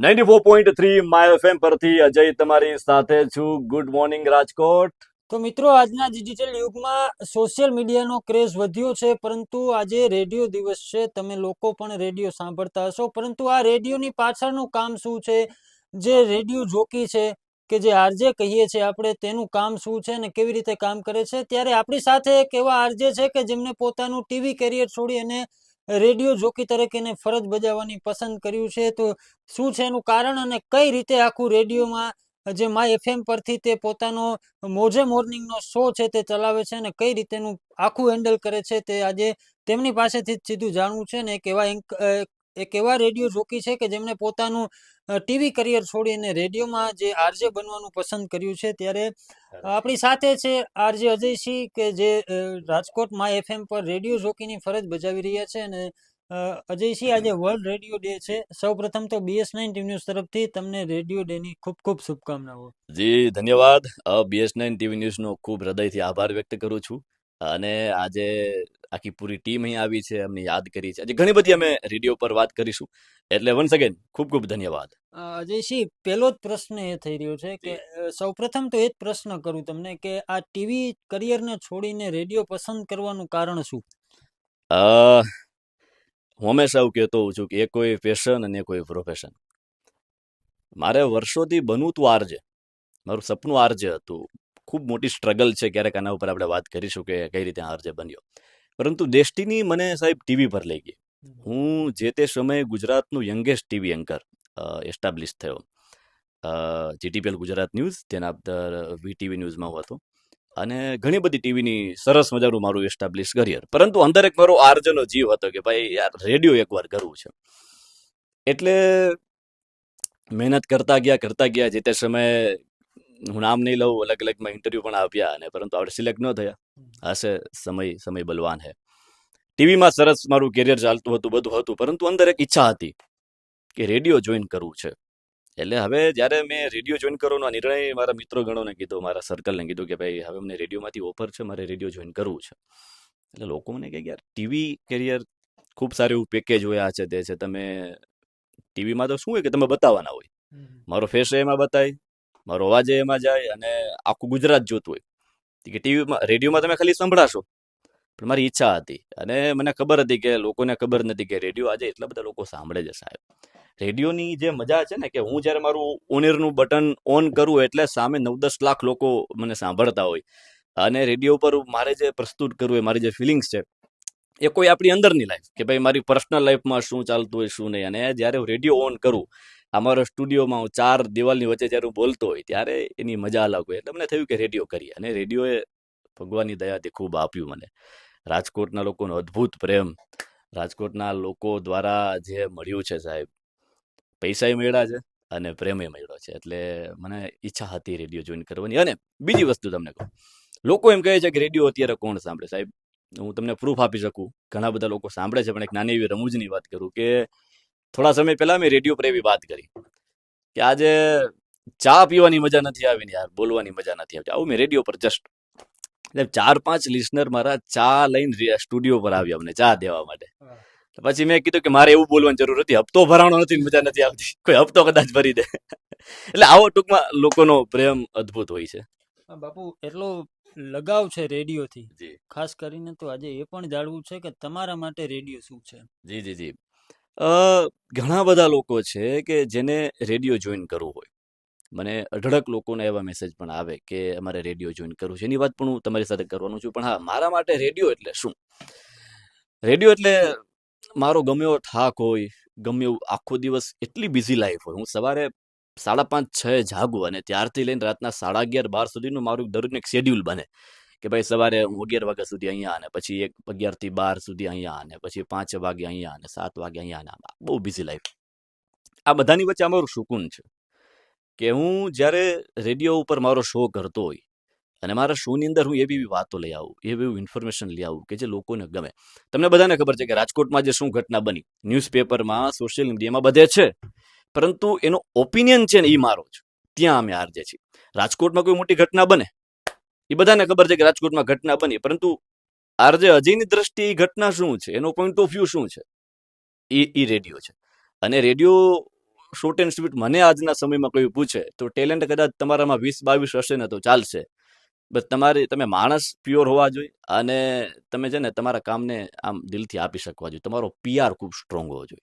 Ninety four point three my FM પરથી અજય તમારી સાથે છું. Good morning Rajkot. તો મિત્રો, આજના ડિજિટલ યુગમાં સોશિયલ મીડિયાનો ક્રેઝ વધ્યો છે, પરંતુ આજે રેડિયો દિવસ છે. તમે લોકો પણ રેડિયો સાંભળતા હશો. પરંતુ આ રેડિયોની પાછળનું કામ શું છે? જે રેડિયો જોકી છે કે જે આરજે કહીએ છીએ આપણે, તેનું કામ શું છે અને કેવી રીતે કામ કરે છે? ત્યારે આપણી સાથે એક એવા આરજે છે કે જેમને પોતાનું ટીવી કેરિયર છોડી અને રેડિયો જોકી તરીકેને ફરજ બજાવવાની પસંદ કર્યું છે. તો શું છે એનું કારણ અને કઈ રીતે આખું રેડિયોમાં, જે માય એફએમ પરથી તે પોતાનો મોજે મોર્નિંગનો શો છે તે ચલાવે છે અને કઈ રીતેનું આખું હેન્ડલ કરે છે તે આજે તેમની પાસેથી જ સીધું જાણવું છે ને એક એવા એક એવા રેડિયો જોકી છે કે જેમણે પોતાનું ટીવી કરિયર છોડીને રેડિયોમાં જે આરજે બનવાનું પસંદ કર્યું છે ત્યારે આપણી સાથે છે આરજે અજયસિંહ કે જે રાજકોટમાં એફએમ પર રેડિયો જોકીની ફરજ બજાવી રહ્યા છે અને અજયસિંહ આજે વર્લ્ડ રેડિયો ડે છે. સૌપ્રથમ તો બીએસ નાઇન ટીવી ન્યૂઝ તરફથી તમને રેડિયો ડે ની ખૂબ ખૂબ શુભકામનાઓ. જી ધન્યવાદ. બીએસ નાઇન ટીવી ન્યૂઝનો ખૂબ હૃદયથી આભાર વ્યક્ત કરું છું. અને આજે આખી પૂરી ટીમ અહીં આવી છે અમને યાદ કરી છે. આજે ઘણી બધી અમે રેડિયો પર વાત કરીશું. એટલે વન્સ અગેન ખૂબ ખૂબ ધન્યવાદ. અજયસિંહ પહેલો જ પ્રશ્ન એ થઈ રહ્યો છે કે સૌ સૌપ્રથમ તો એ જ પ્રશ્ન કરું તમને કે આ ટીવી કરિયરને છોડીને રેડિયો પસંદ કરવાનું કારણ શું? હું હંમેશા એવું કહેતો હોઉં છું કે એ કોઈ પેશન અને કોઈ પ્રોફેશન મારે વર્ષોથી બનવું તું આરજે. મારું સપનું આરજે હતું. ખૂબ મોટી સ્ટ્રગલ છે ક્યારેક આના ઉપર આપણે વાત કરીશું કે કઈ રીતે આરજે બન્યો. પરંતુ ડેસ્ટિની મને સાહેબ ટીવી પર લઈ ગઈ. હું જે તે સમયે ગુજરાતનું યંગેસ્ટ ટીવી એન્કર એસ્ટાબ્લિશ થયો. જીટીપીએલ ગુજરાત ન્યૂઝ તેના અંદર વીટીવી ન્યૂઝમાં હું હતો. અને ઘણી બધી ટીવીની સરસ મજાનું મારું એસ્ટાબ્લિશ કરિયર પરંતુ અંદર એક મારો આર્જનો જીવ હતો કે ભાઈ યાર રેડિયો એકવાર કરવું છે. એટલે મહેનત કરતા ગયા કરતા ગયા જે તે સમયે હું નામ નહીં લઉં અલગ અલગમાં ઇન્ટરવ્યૂ પણ આપ્યા અને પરંતુ આપણે સિલેક્ટ ન થયા હશે સમય સમય બલવાન હે. ટીવીમાં સરસ મારું કેરિયર ચાલતું હતું બધું હતું પરંતુ અંદર એક ઈચ્છા હતી કે રેડિયો જોઈન કરવું છે. એટલે હવે જ્યારે મેં રેડિયો જોઈન કરવાનો નિર્ણય મારા મિત્રો ગણોને કીધો મારા સર્કલને કીધું કે ભાઈ હવે મને રેડિયોમાંથી ઓફર છે મારે રેડિયો જોઈન કરવું છે. એટલે લોકો મને કહે કે યાર ટીવી કેરિયર ખૂબ સારું એવું પેકેજ હોય આ છે તે છે. તમે ટીવીમાં તો શું હોય કે તમે બતાવવાના હોય. મારો ફેસ એમાં બતાય મારો અવાજ એ એમાં જાય અને આખું ગુજરાત જોતું હોય. કે ટીવીમાં, રેડિયોમાં તમે ખાલી સંભળાશો. પણ મારી ઈચ્છા હતી અને મને ખબર હતી કે લોકોને ખબર નથી કે રેડિયો આજે એટલા બધા લોકો સાંભળે છે સાહેબ. રેડિયોની જે મજા છે ને કે હું જ્યારે મારું ઓનેરનું બટન ઓન કરું એટલે સામે નવ દસ લાખ લોકો મને સાંભળતા હોય. અને રેડિયો પર મારે જે પ્રસ્તુત કરવું હોય, મારી જે ફિલિંગ્સ છે, એ કોઈ આપણી અંદરની લાઈફ કે ભાઈ મારી પર્સનલ લાઈફમાં શું ચાલતું હોય, શું નહીં. અને જ્યારે હું રેડિયો ઓન કરું અમારા સ્ટુડિયોમાં હું ચાર દિવાલની વચ્ચે જ્યારે હું બોલતો હોય ત્યારે એની મજા અલગ હોય. એટલે મને થયું કે રેડિયો કરીએ. અને રેડિયોએ ભગવાનની દયાથી ખૂબ આપ્યું મને. રાજકોટના લોકોનો અદ્ભુત પ્રેમ, રાજકોટના લોકો દ્વારા જે મળ્યું છે સાહેબ, પૈસાય મળ્યા છે અને પ્રેમે મળ્યો છે. એટલે મને ઈચ્છા હતી રેડિયો જોઈન કરવાની. અને બીજી વસ્તુ તમને કહું. લોકો એમ કહે છે કે રેડિયો અત્યારે કોણ સાંભળે? સાહેબ, હું તમને પ્રૂફ આપી શકું. ઘણા બધા લોકો સાંભળે છે, પણ એક નાની એવી રમૂજની વાત કરું કે થોડા સમય પહેલા મેં રેડિયો પર એવી વાત કરી કે આજે ચા પીવાની મજા નથી આવી ને યાર બોલવાની મજા નથી આવતી. આવું મેં રેડિયો પર જસ્ટ એટલે ચાર પાંચ લિસનર મારા ચા લઈને સ્ટુડિયો પર આવ્યા અમને ચા દેવા માટે. પછી મેં કીધું કે મારે એવું બોલવાની જરૂર નથી હપ્તો ભરાણો નથી મજા નથી આવતી. કોઈ હપ્તો કદાચ ભરી દે. એટલે આવો ટૂંકમાં લોકોનો પ્રેમ અદ્ભુત હોય છે. બાપુ એટલો લગાવ છે રેડિયોથી. જી. ખાસ કરીને તો આજે એ પણ જાણવું છે કે તમારા માટે રેડિયો શું છે? જી જી જી. ઘણા બધા લોકો છે કે જેને રેડિયો જોઈન કરવું હોય. મને અઢળક લોકોના એવા મેસેજ પણ આવે કે અમારે રેડિયો જોઈન કરવું છે. એની વાત પણ હું તમારી સાથે કરવાનું છું. પણ હા, મારા માટે રેડિયો એટલે શું? રેડિયો એટલે મારો ગમ્યો થાક હોય, ગમ્યો આખો દિવસ એટલી બિઝી લાઈફ હોય. હું સવારે સાડા પાંચ, છ જાગું અને ત્યારથી લઈને રાતના સાડા અગિયાર, બાર સુધીનું મારું દરરોજનું એક શેડ્યુલ બને. કે ભાઈ સવારે અગિયાર વાગ્યા સુધી અહીંયા અને પછી એક અગિયારથી બાર સુધી અહીંયા અને પછી પાંચ વાગે અહીંયા અને સાત વાગે અહીંયા અને બહુ બિઝી લાઈફ આ બધાની વચ્ચે અમારું સુકૂન છે કે હું જ્યારે રેડિયો ઉપર મારો શો કરતો હોય અને મારા શોની અંદર હું એવી એવી વાતો લઈ આવું, એવી એવું ઇન્ફોર્મેશન લઈ આવું કે જે લોકોને ગમે. તમને બધાને ખબર છે કે રાજકોટમાં જે શું ઘટના બની? ન્યૂઝપેપરમાં સોશિયલ મીડિયામાં બધે છે. પરંતુ એનો ઓપિનિયન છે ને એ મારો છે ત્યાં અમે આરજે છીએ. રાજકોટમાં કોઈ મોટી ઘટના બને? એ બધાને ખબર છે કે રાજકોટમાં ઘટના બની. પરંતુ આરજે અજયની દ્રષ્ટિએ એ ઘટના શું છે? એનો પોઈન્ટ ઓફ વ્યૂ શું છે? એ એ રેડિયો છે. અને રેડિયો શોર્ટ એન્ડ સ્વીટ મને આજના સમયમાં કોઈ પૂછે, તો ટેલેન્ટ કદાચ તમારામાં વીસ, બાવીસ હશે ને તો ચાલશે. બસ તમારી, તમે માણસ પ્યોર હોવા જોઈએ અને તમે છે ને તમારા કામને આમ દિલથી આપી શકવા જોઈએ. તમારો પીઆર ખૂબ સ્ટ્રોંગ હોવો જોઈએ.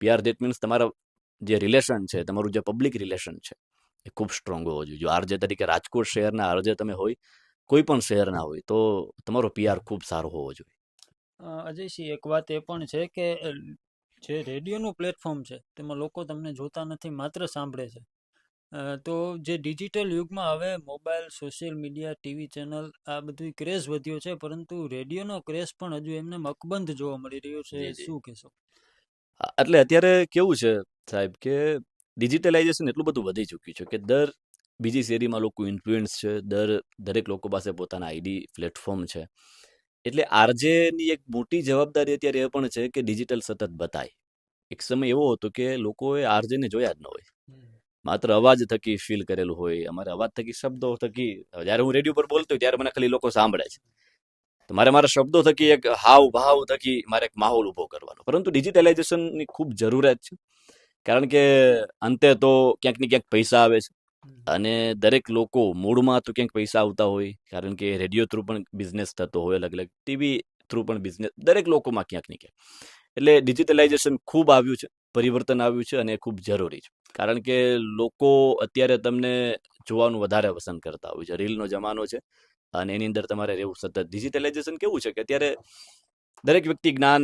પીઆર દેટ મીન્સ તમારા જે રિલેશન છે, તમારું જે પબ્લિક રિલેશન છે, એ ખૂબ સ્ટ્રોંગ હોવો જોઈએ. જો આરજે તરીકે રાજકોટ શહેરના આરજે તમે હોય કોઈ પણ શહેરના હોય તો તમારો પીઆર ખૂબ સારો હોવો જોઈએ. અજયસિંહ એક વાત એ પણ છે કે જે રેડિયોનું પ્લેટફોર્મ છે તેમાં લોકો તમને જોતા નથી માત્ર સાંભળે છે. તો જે ડિજિટલ યુગમાં હવે mobile social media TV channel આ બધું ક્રેઝ વધ્યો છે પરંતુ રેડિયોનો ક્રેઝ પણ હજુ એમને મકબંધ જોવા મળી રહ્યો છે. શું કહેશો? એટલે અત્યારે કેવું છે સાહેબ કે ડિજિટલાઇઝેશન એટલું બધું વધી ચૂક્યું છે કે દર બીજી શેરીમાં લોકો ઇન્ફ્લુઅન્સ છે, દર, દરેક લોકો પાસે પોતાના આઈડી પ્લેટફોર્મ છે. એટલે આરજેની એક મોટી જવાબદારી અત્યારે એ પણ છે કે ડિજિટલ સતત બતાય. એક સમય એવો હતો કે લોકોએ આરજેને જોયા જ ન હોય. માત્ર અવાજ થકી ફીલ કરેલું હોય, અમારે અવાજ થકી શબ્દો થકી, જ્યારે હું રેડિયો પર બોલતો ત્યારે મને ખાલી લોકો સાંભળે છે. તો મારે મારા શબ્દો થકી એક હાવ ભાવ થકી મારે એક માહોલ ઊભો કરવાનો. પરંતુ ડિજિટલાઇઝેશનની ખૂબ જરૂરિયાત છે. કારણ કે અંતે તો ક્યાંક ને ક્યાંક પૈસા આવે છે. અને દરેક લોકો મૂળમાં તો ક્યાંક પૈસા આવતા હોય, કારણ કે રેડિયો થ્રુ પણ બિઝનેસ થતો હોય અલગ અલગ ટીવી થ્રુ પણ બિઝનેસ, દરેક લોકોમાં ક્યાંક ને એટલે ડિજિટલાઇઝેશન ખૂબ આવ્યું છે, પરિવર્તન આવ્યું છે અને ખૂબ જરૂરી છે. કારણ કે લોકો અત્યારે તમને જોવાનું વધારે પસંદ કરતા હોય છે. રીલનો જમાનો છે અને એની અંદર તમારે રહેવું સતત. ડિજિટલાઇઝેશન કેવું છે કે અત્યારે દરેક વ્યક્તિ જ્ઞાન,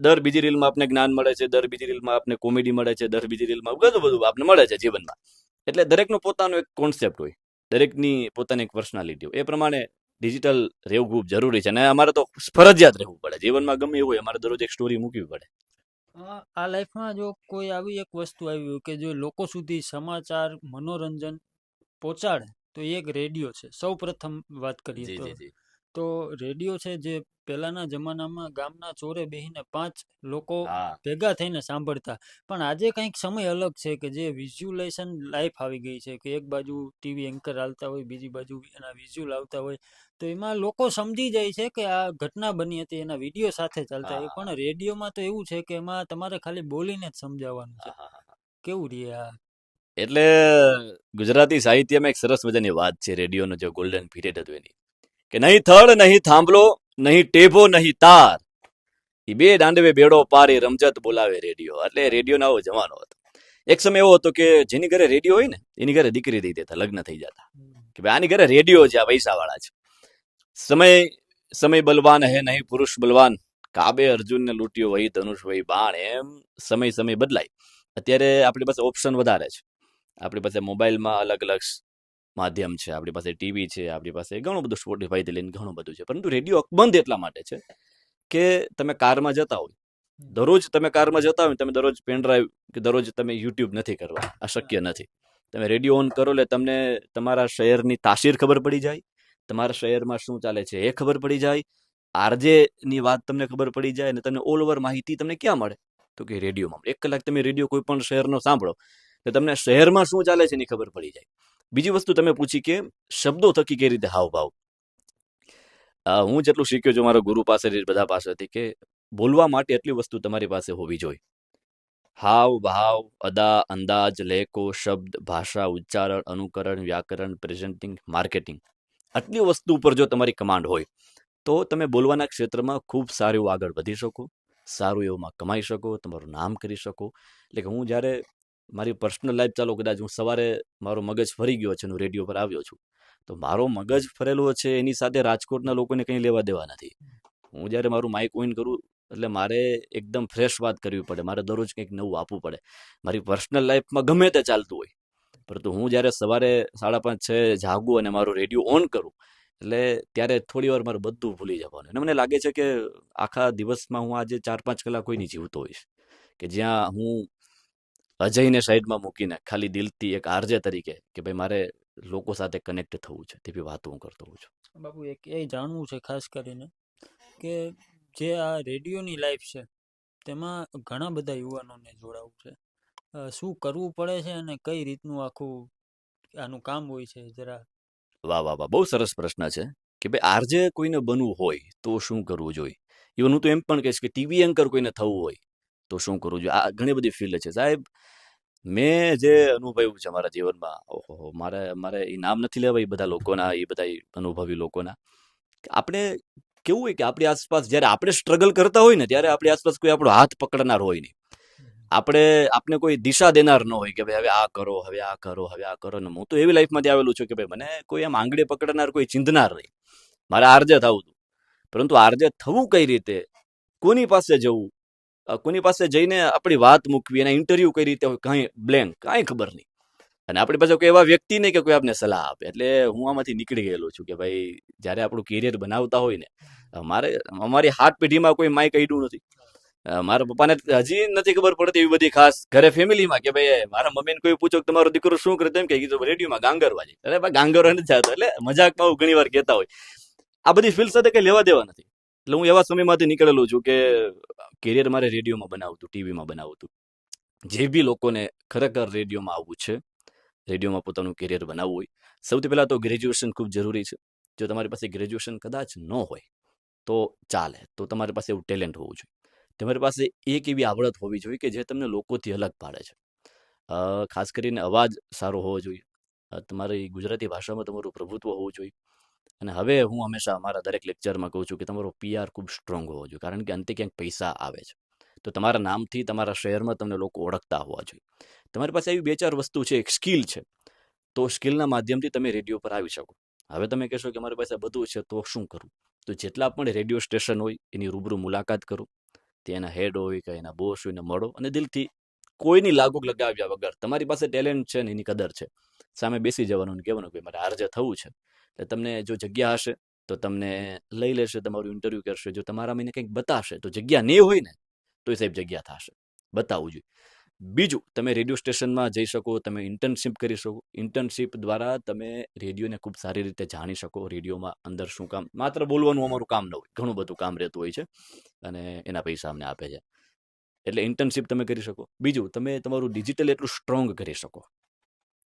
દર બીજી રીલમાં આપને જ્ઞાન મળે છે, દર બીજી રીલમાં આપને કોમેડી મળે છે, દર બીજી રીલમાં બધું બધું આપને મળે છે જીવનમાં. એટલે દરેકનો પોતાનો એક કોન્સેપ્ટ હોય. દરેકની પોતાની એક પર્સનાલિટી હોય. એ પ્રમાણે ડિજિટલ રહેવું ખૂબ જરૂરી છે. અને અમારે તો ફરજિયાત રહેવું પડે. જીવનમાં ગમે એવું હોય અમારે દરરોજ એક સ્ટોરી મૂકવી પડે. આ લાઈફમાં જો કોઈ આવી એક વસ્તુ આવી હોય કે જો લોકો સુધી સમાચાર મનોરંજન પહોંચાડે તો એ એક રેડિયો છે. સૌ પ્રથમ વાત કરીએ તો તો રેડિયો છે જે પહેલાના જમાનામાં ગામના ચોરે બેહીને પાંચ લોકો ભેગા થઈને સાંભળતા. પણ આજે કંઈક સમય અલગ છે કે જે વિઝ્યુલેશન લાઈફ આવી ગઈ છે કે એક બાજુ ટીવી એન્કર આવતા હોય બીજી બાજુ એના વિઝ્યુઅલ આવતા હોય. તો એમાં લોકો સમજી જાય છે કે આ ઘટના બની હતી એના વીડિયો સાથે ચાલતા હોય. પણ રેડિયોમાં તો એવું છે કે એમાં તમારે ખાલી બોલીને જ સમજાવવાનું છે. કેવું રે આ? એટલે ગુજરાતી સાહિત્યમાં એક સરસ મજાની વાત છે રેડિયોનો જે ગોલ્ડન પીરિયડ હતો એની. કે નહીં થળ, નહીં થાંભલો, નહીં ટેભો, નહીં તાર. એ બે દાંડવે બેડો પારી રમજત બોલાવે રેડિયો. એટલે રેડિયોનો આવો જમાનો હતો. એક સમય એવો હતો કે જેની ઘરે રેડિયો હોય ને, એની ઘરે દીકરી દઈ દેતા લગ્ન થઈ જતા. કે ભાઈ આની ઘરે રેડિયો છે, આ પૈસા વાળા છે. સમય સમય બલવાન હે નહીં, પુરુષ બલવાન. કાબે અર્જુનને લૂંટ્યો વહી ધનુષ, વહી બાણ, એમ સમય સમય બદલાય. અત્યારે આપણી પાસે ઓપ્શન વધારે છે. આપણી પાસે મોબાઈલમાં અલગ અલગ માધ્યમ છે આપણી પાસે ટીવી છે આપણી પાસે ઘણું બધું સ્પોટીફાઈથી લઈને ઘણું બધું છે. પરંતુ રેડિયો અકબંધ એટલા માટે છે કે તમે કારમાં જતા હોય. દરરોજ તમે કારમાં જતા હોય તમે દરરોજ પેન ડ્રાઈવ કે દરરોજ તમે યુટ્યુબ નથી કરવા આ શક્ય નથી. તમે રેડિયો ઓન કરો એટલે તમને તમારા શહેરની તાસીર ખબર પડી જાય તમારા શહેરમાં શું ચાલે છે એ ખબર પડી જાય આરજેની વાત તમને ખબર પડી જાય અને તમને ઓલ ઓવર માહિતી તમને ક્યાં મળે? તો કે રેડિયોમાં. એક કલાક તમે રેડિયો કોઈ પણ શહેરનો સાંભળો તો તમને શહેરમાં શું ચાલે છે એની ખબર પડી જાય. બીજી વસ્તુ તમે પૂછી કે શબ્દો થકી કઈ રીતે હાવભાવ? હું જેટલું શીખ્યો છું મારા ગુરુ પાસેથી બધા પાસેથી કે બોલવા માટે એટલી વસ્તુ તમારી પાસે હોવી જોઈએ. હાવ ભાવ અદા, અંદાજ લેકો શબ્દ, ભાષા, ઉચ્ચારણ, અનુકરણ, વ્યાકરણ પ્રેઝન્ટિંગ માર્કેટિંગ આટલી વસ્તુ ઉપર જો તમારી કમાન્ડ હોય, તો તમે બોલવાના ક્ષેત્રમાં ખૂબ સારું આગળ વધી શકો, સારું એવું કમાઈ શકો, તમારું નામ કરી શકો. એટલે કે હું જ્યારે મારી પર્સનલ લાઈફ ચાલો કદાચ હું સવારે મારો મગજ ફરી ગયો છે હું રેડિયો પર આવ્યો છું. તો મારો મગજ ફરેલો છે એની સાથે રાજકોટના લોકોને કંઈ લેવા દેવા નથી. હું જ્યારે મારું માઇક ઓઇન કરું એટલે મારે એકદમ ફ્રેશ વાત કરવી પડે. મારે દરરોજ કંઈક નવું આપવું પડે. મારી પર્સનલ લાઈફમાં ગમે તે ચાલતું હોય. પરંતુ હું જ્યારે સવારે સાડા પાંચ, છ જાગું અને મારો રેડિયો ઓન કરું, એટલે ત્યારે થોડી વાર મારે બધું ભૂલી જવાનું. અને મને લાગે છે કે આખા દિવસમાં હું આજે ચાર પાંચ કલાક કોઈ નહીં જીવતો હોઈશ. કે જ્યાં હું અજયને સાઈડમાં મૂકીને ખાલી દિલથી એક આરજે તરીકે કે ભાઈ મારે લોકો સાથે કનેક્ટ થવું છે તેવી વાતો હું કરતો હોઉં છું. બાબુ એક એ જાણવું છે ખાસ કરીને કે જે આ રેડિયોની લાઈફ છે તેમાં ઘણા બધા યુવાનોને જોડાવું છે. શું કરવું પડે છે અને કઈ રીતનું આખું આનું કામ હોય છે જરા? વાહ વાહ વાહ બહુ સરસ પ્રશ્ન છે કે ભાઈ આરજે કોઈને બનવું હોય તો શું કરવું જોઈએ? ઇવન હું તો એમ પણ કહીશ કે ટીવી એન્કર કોઈને થવું હોય તો શું કરવું જોઈએ આ ઘણી બધી ફિલ્ડ છે. સાહેબ મેં જે અનુભવ્યું છે મારા જીવનમાં ઓહો મારે મારે એ નામ નથી લેવા એ બધા લોકોના એ બધા અનુભવી લોકોના. આપણે કેવું હોય કે આપણી આસપાસ જ્યારે આપણે સ્ટ્રગલ કરતા હોય ને ત્યારે આપણી આસપાસ કોઈ આપણો હાથ પકડનાર હોય નહીં. આપણે આપણે કોઈ દિશા દેનાર ન હોય કે ભાઈ હવે આ કરો હવે આ કરો હવે આ કરો ને હું તો એવી લાઈફમાંથી આવેલું છું કે ભાઈ મને કોઈ આમ આંગળી પકડનાર કોઈ ચિંધનાર નહીં. મારે આરજે થવું હતું. પરંતુ આરજે થવું કઈ રીતે? કોની પાસે જવું? કોની પાસે જઈને આપણી વાત મૂકવી, એના ઇન્ટરવ્યુ કઈ રીતે હોય, કાંઈ બ્લેન્ક કાંઈ ખબર નહીં. અને આપણી પાસે કોઈ એવા વ્યક્તિ નહીં કે કોઈ આપને સલાહ આપે. એટલે હું આમાંથી નીકળી ગયેલો છું કે ભાઈ, જ્યારે આપણું કેરિયર બનાવતા હોય ને મારે, અમારી હાથ પેઢીમાં કોઈ માય કહ્યું નથી. મારા પપ્પાને હજી નથી ખબર પડતી એવી બધી ખાસ ઘરે ફેમિલીમાં કે ભાઈ મારા મમ્મીને કોઈ પૂછો કે તમારો દીકરો શું કરે? તેમ કે કીધું રેડિયોમાં ગાંગરવા જાય. અરે, ભાઈ, ગાંગરવા નથી જતો, એટલે મજાકમાં હું ઘણી વાર કહેતા હોય. આ બધી ફિલ્ડ સાથે કઈ લેવા દેવા નથી. એટલે હું એવા સમયમાંથી નીકળેલો છું કે કેરિયર મારે રેડિયોમાં બનાવતું ટીવીમાં બનાવતું. જે બી લોકોને ખરેખર રેડિયોમાં આવવું છે, રેડિયોમાં પોતાનું કેરિયર બનાવવું હોય, સૌથી પહેલાં તો ગ્રેજ્યુએશન ખૂબ જરૂરી છે. જો તમારી પાસે ગ્રેજ્યુએશન કદાચ ન હોય, તો ચાલે, તો તમારી પાસે એવું ટેલેન્ટ હોવું જોઈએ. તમારી પાસે એક એવી આવડત હોવી જોઈએ કે જે તમને લોકોથી અલગ પાડે છે. ખાસ કરીને અવાજ સારો હોવો જોઈએ. તમારી ગુજરાતી ભાષામાં તમારું પ્રભુત્વ હોવું જોઈએ. અને હવે હું હંમેશા અમારા દરેક લેક્ચરમાં કહું છું કે તમારો પીઆર ખૂબ સ્ટ્રોંગ હોવો જોઈએ, કારણ કે અંતે ક્યાંક પૈસા આવે છે. તો તમારા નામથી તમારા શહેરમાં તમને લોકો ઓળખતા હોવા જોઈએ. તમારી પાસે એવી બે ચાર વસ્તુ છે, એક સ્કિલ છે, તો સ્કિલના માધ્યમથી તમે રેડિયો પર આવી શકો. હવે તમે કહેશો કે મારી પાસે બધું છે, તો શું કરું? તો જેટલા પણ રેડિયો સ્ટેશન હોય, એની રૂબરૂ મુલાકાત કરો. ત્યાંના હેડ હોય કે એના બોસ હોય મળો અને દિલથી કોઈની લાગુ લગાવ્યા વગર, તમારી પાસે ટેલેન્ટ છે ને એની કદર છે. સામે બેસી જવાનું કહેવાનું કે મારે આરજે થવું છે. એટલે તમને જો જગ્યા હશે, તો તમને લઈ લેશે, તમારું ઇન્ટરવ્યૂ કરશે. જો તમારા મહિને કંઈક બતાવશે તો જગ્યા નહીં હોય ને, તો એ સાહેબ જગ્યા થશે. બતાવવું જોઈએ. બીજું, તમે રેડિયો સ્ટેશનમાં જઈ શકો, તમે ઇન્ટર્નશીપ કરી શકો. ઇન્ટર્નશીપ દ્વારા તમે રેડિયોને ખૂબ સારી રીતે જાણી શકો, રેડિયોમાં અંદર શું કામ. માત્ર બોલવાનું અમારું કામ ન હોય, ઘણું બધું કામ રહેતું હોય છે અને એના પૈસા અમને આપે છે. એટલે ઇન્ટર્નશીપ તમે કરી શકો. બીજું, તમે તમારું ડિજિટલ એટલું સ્ટ્રોંગ કરી શકો.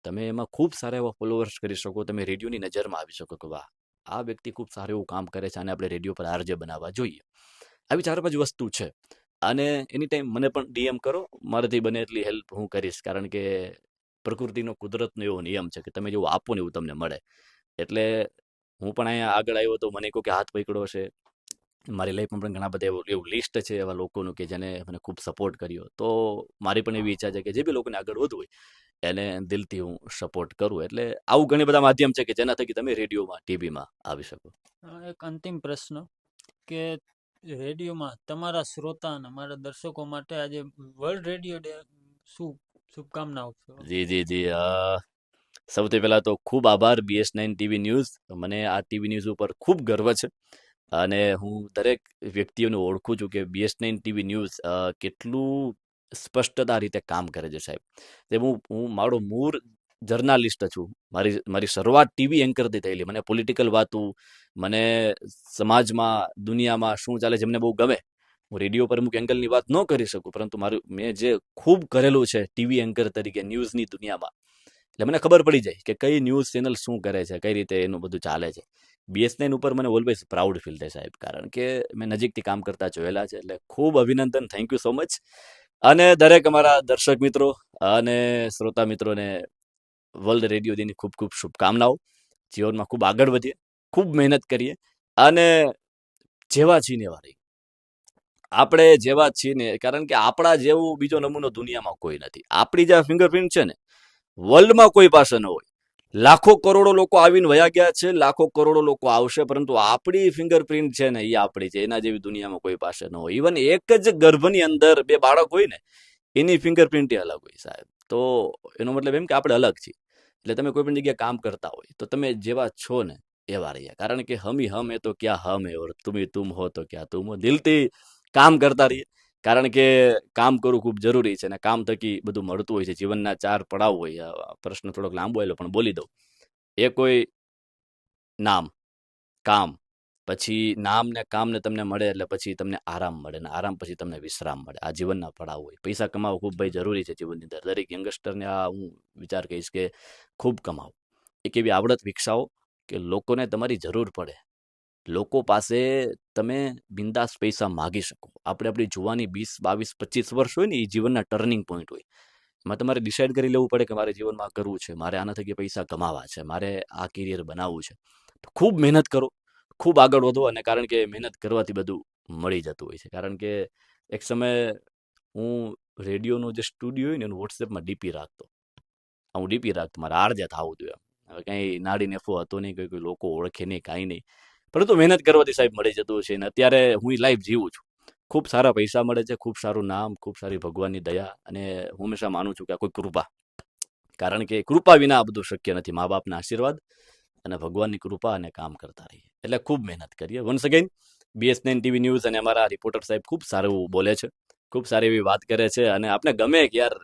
તમે એમાં ખૂબ સારા એવા ફોલોઅર્સ કરી શકો તમે રેડિયોની નજરમાં આવી શકો કે વાહ આ વ્યક્તિ ખૂબ સારું એવું કામ કરે છે અને આપણે રેડિયો પર આરજે બનાવવા જોઈએ. આવી ચાર પાંચ વસ્તુ છે. અને એની ટાઈમ મને પણ ડીએમ કરો મારાથી બને એટલી હેલ્પ હું કરીશ. કારણ કે પ્રકૃતિનો કુદરતનો એવો નિયમ છે કે તમે જેવું આપો ને એવું તમને મળે. એટલે હું પણ અહીંયા આગળ આવ્યો તો મને કહ્યું કે હાથ પકડો છે મારી લાઈફમાં પણ ઘણા બધા એવું એવું લિસ્ટ છે એવા લોકોનું કે જેને મને ખૂબ સપોર્ટ કર્યો. તો મારી પણ એવી ઈચ્છા છે કે જે બી લોકોને આગળ વધવું હોય એને દિલથી હું સપોર્ટ કરું. એટલે આવું ઘણી બધા માધ્યમ છે કે જેના થકી તમે રેડિયોમાં ટીવીમાં આવી શકો. એક અંતિમ પ્રશ્ન કે રેડિયોમાં તમારા શ્રોતા અને અમારા દર્શકો માટે આજે વર્લ્ડ રેડિયો ડે શું શુભકામનાઓ છે જી જી જી. સૌથી પહેલાં તો ખૂબ આભાર બીએસ નાઇન ટીવી ન્યૂઝ. મને આ ટીવી ન્યૂઝ ઉપર ખૂબ ગર્વ છે. અને હું દરેક વ્યક્તિઓને ઓળખું છું કે બીએસ નાઇન ટીવી ન્યૂઝ કેટલું સ્પષ્ટતા રીતે કામ કરે છે સાહેબ. તે હું હું મારો મૂળ જર્નાલિસ્ટ છું. મારી મારી શરૂઆત ટીવી એન્કરથી થયેલી. મને પોલિટિકલ વાતું મને સમાજમાં દુનિયામાં શું ચાલે છે એમને બહુ ગમે. હું રેડિયો પર અમુક એંગલની વાત ન કરી શકું પરંતુ મારું મેં જે ખૂબ કરેલું છે ટીવી એન્કર તરીકે ન્યૂઝની દુનિયામાં એટલે મને ખબર પડી જાય કે કઈ ન્યૂઝ ચેનલ શું કરે છે કઈ રીતે એનું બધું ચાલે છે. બીએસએન ઉપર મને ઓલવેઝ પ્રાઉડ ફીલ થાય સાહેબ કારણ કે મેં નજીકથી કામ કરતા જોયેલા છે એટલે ખૂબ અભિનંદન થેન્ક યુ સો મચ અને દરેક અમારા દર્શક મિત્રો અને શ્રોતા મિત્રોને વર્લ્ડ રેડિયો દિનની ખૂબ ખૂબ શુભકામનાઓ. જીવનમાં ખૂબ આગળ વધીએ, ખૂબ મહેનત કરીએ અને જેવા છીએ એવા રહીએ. આપણે જેવા છીએ ને કારણ કે આપણા જેવું બીજો નમૂનો દુનિયામાં કોઈ નથી. આપણી જે ફિંગરપ્રિન્ટ છે ને વર્લ્ડમાં કોઈ પાસે ન હોય. લાખો કરોડો લોકો આવીને વયા ગયા છે, લાખો કરોડો લોકો આવશે, પરંતુ આપણી ફિંગરપ્રિન્ટ છે ને એ આપણી છે. એના જેવી દુનિયામાં કોઈ પાસે ન હોય. ઇવન એક જ ગર્ભની અંદર બે બાળક હોય ને, એની ફિંગરપ્રિન્ટ અલગ હોય સાહેબ. તો એનો મતલબ એમ કે આપણે અલગ છીએ. એટલે તમે કોઈ પણ જગ્યાએ કામ કરતા હોય, તો તમે જેવા છો ને એવા રહ્યા. કારણ કે હમી હમ એ તો ક્યાં હમ એ ઓર તુમી તુમ હો તો ક્યાં તુમ હો. દિલથી કામ કરતા રહીએ. કારણ કે કામ કરવું ખૂબ જરૂરી છે અને કામ થકી બધું મળતું હોય છે. જીવનના ચાર પડાવ હોય પ્રશ્ન થોડોક લાંબો આવેલો, પણ બોલી દઉં. એ કોઈ નામ, કામ, પછી નામ ને કામ તમને મળે એટલે પછી તમને આરામ મળે અને આરામ પછી તમને વિશ્રામ મળે. આ જીવનના પડાવ હોય. પૈસા કમાવો ખૂબ ભાઈ જરૂરી છે જીવનની અંદર. દરેક યંગસ્ટરને આ હું વિચાર કહીશ કે ખૂબ કમાવો. એક એવી આવડત વિકસાવો કે લોકોને તમારી જરૂર પડે. લોકો પાસે તમે બિંદાસ પૈસા માગી શકો. આપણે આપણી જુવાની વીસ, બાવીસ, પચીસ વર્ષ હોય ને એ જીવનના ટર્નિંગ પોઈન્ટ હોય. એમાં તમારે ડિસાઈડ કરી લેવું પડે કે મારે જીવનમાં કરવું છે, મારે આના થકી પૈસા કમાવા છે, મારે આ કેરિયર બનાવવું છે. તો ખૂબ મહેનત કરો, ખૂબ આગળ વધો અને કારણ કે મહેનત કરવાથી બધું મળી જતું હોય છે. કારણ કે એક સમયે હું રેડિયોનો જે સ્ટુડિયો હોય ને, એનું વોટ્સએપમાં ડીપી રાખતો. હું ડીપી રાખતો, મારે આરજે થવું જોઈએ હવે કંઈ નાડી નેફો હતો નહીં, કોઈ કોઈ લોકો ઓળખે નહીં, કાંઈ નહીં. પરંતુ મહેનત કરવાથી સાહેબ મળી જતું છે અને અત્યારે હું લાઈફ જીવું છું. ખૂબ સારા પૈસા મળે છે, ખૂબ સારું નામ, ખૂબ સારી ભગવાનની દયા અને હું હંમેશા માનું છું કે આ કોઈ કૃપા. કારણ કે કૃપા વિના આ બધું શક્ય નથી. મા બાપના આશીર્વાદ અને ભગવાનની કૃપા અને કામ કરતા રહીએ. એટલે ખૂબ મહેનત કરીએ. Once again BS nine TV news અને અમારા રિપોર્ટર સાહેબ ખૂબ સારું બોલે છે. ખૂબ સારી એવી વાત કરે છે અને આપણે ગમે કે યાર,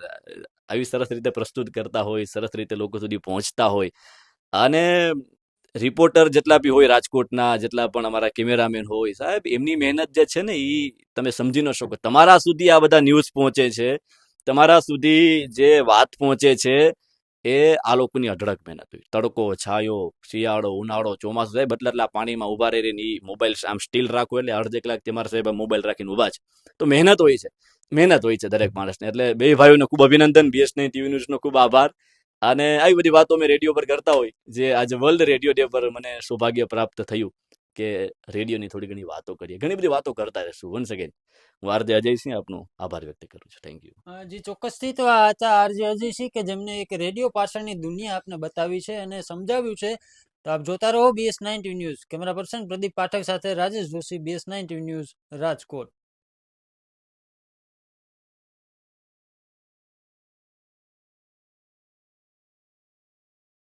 આવી સરસ રીતે પ્રસ્તુત કરતા હોય, સરસ રીતે લોકો સુધી પહોંચતા હોય. અને રિપોર્ટર જેટલા બી હોય રાજકોટના, જેટલા પણ અમારા કેમેરામેન હોય, સાહેબ, એમની મહેનત જે છે ને એ તમે સમજી ન શકો. તમારા સુધી આ બધા ન્યૂઝ પહોંચે છે, તમારા સુધી જે વાત પહોંચે છે, એ આ લોકોની અઢળક મહેનત હોય. તડકો, છાયો, શિયાળો, ઉનાળો, ચોમાસું, સાહેબ, એટલે એટલા પાણીમાં ઊભા રહીને એ મોબાઈલ આમ સ્ટીલ રાખો એટલે અડધે કલાક તમારા સાહેબ મોબાઈલ રાખીને ઊભા છે. તો મહેનત હોય છે. મહેનત હોય છે દરેક માણસને. એટલે બે ભાઈઓને ખૂબ અભિનંદન બીએસ નાઇન ટીવી ન્યૂઝનો ખૂબ આભાર. અને આવી બધી વાતો મેં રેડિયો પર કરતા હોય, જે આજે વર્લ્ડ રેડિયો ડે પર મને સૌભાગ્ય પ્રાપ્ત થયું કે રેડિયોની થોડી ઘણી વાતો કરીએ. ઘણી બધી વાતો કરતા રહેશું વન્સ અગેન હું આરજે અજયસિંહ આપનો આભાર વ્યક્ત કરું છું. થેન્ક યુ જી, ચોક્કસથી તો આ હતા આરજે અજયસિંહ કે જેમને એક રેડિયો પાછળની દુનિયા આપને બતાવી છે અને સમજાવ્યું છે. તો આપ જોતા રહો BS nine news camera person Pradeep Pathak સાથે Rajesh Joshi BS nine news Rajkot.